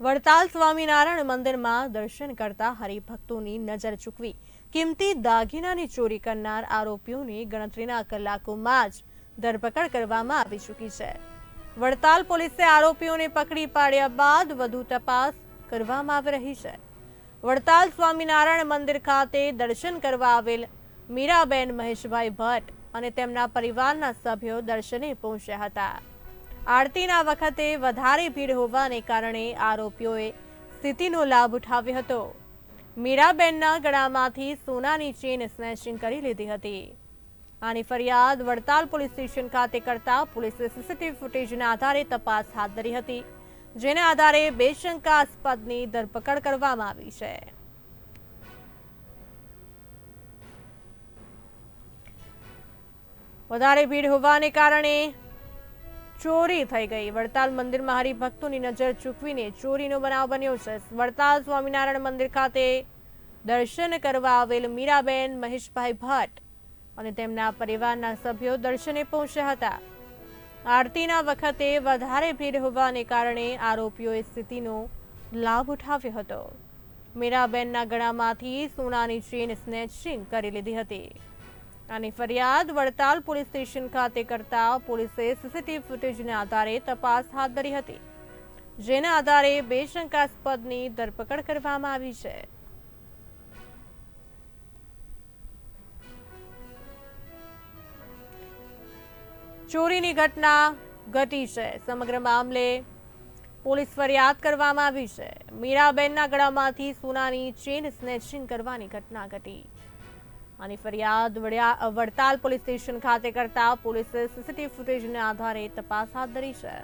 વડતાલ સ્વામિનારાયણ મંદિરમાં દર્શન કરતા હરિભક્તોની નજર ચૂકવી. કિંમતી દાગીનાની ચોરી કરનાર આરોપીઓની ગણતરીના કલાકોમાં જ ધરપકડ કરવામાં આવી ચૂકી છે. વડતાલ પોલીસે આરોપીઓને પકડી પાડ્યા બાદ વધુ તપાસ કરવામાં આવી રહી છે. વડતાલ સ્વામિનારાયણ મંદિર ખાતે દર્શન કરવા આવેલ મીરાબેન મહેશભાઈ ભટ્ટ અને તેમના પરિવારના સભ્યો દર્શને પહોંચ્યા હતા. આરતીના વખતે વધારે ભીડ હોવાને કારણે આરોપીઓએ સ્થિતિનો લાભ ઉઠાવ્યો હતો. મીરાબેનના ગળામાંથી સોનાની ચેન સ્નેચિંગ કરી લીધી હતી. આની ફરિયાદ વડતાલ પોલીસ સ્ટેશન ખાતે કરતા પોલીસે સીસીટીવી ફૂટેજના આધારે તપાસ હાથ ધરી હતી, જેના આધારે બે શંકાસ્પદની ધરપકડ કરવામાં આવી છે. વધારે ભીડ હોવાને કારણે ચોરી થઈ ગઈ. વડતાલ મંદિરમાં હરિભક્તોની નજર ચૂકવીને ચોરીનો બનાવ બન્યો છે. વડતાલ સ્વામિનારાયણ મંદિર ખાતે દર્શન કરવા આવેલ મીરાબેન મહેશભાઈ ભટ્ટ અને તેમના પરિવારના સભ્યો દર્શને પહોંચ્યા હતા. આરતીના વખતે વધારે ભીડ હોવાને કારણે આરોપીઓએ સ્થિતિનો લાભ ઉઠાવ્યો હતો. મીરાબેનના ગળામાંથી સોનાની ચેન સ્નેચિંગ કરી લીધી હતી. આની ફરિયાદ વડતાલ પોલીસ સ્ટેશન ખાતે કરતા પોલીસે સીસીટીવી ફૂટેજને આધારે તપાસ હાથ ધરી હતી, જેના આધારે બે શંકાસ્પદની ધરપકડ કરવામાં આવી છે. ચોરીની ઘટના ઘટી છે. સમગ્ર મામલે પોલીસ ફરિયાદ કરવામાં આવી છે. મીરાબેનના ગળામાંથી સોનાની ચેન સ્નેચિંગ કરવાની ઘટના ઘટી. આની ફરિયાદ વડિયા વડતાલ પોલીસ સ્ટેશન ખાતે કરતા પોલીસે સીસીટીવી ફૂટેજના આધારે તપાસ હાથ ધરી છે.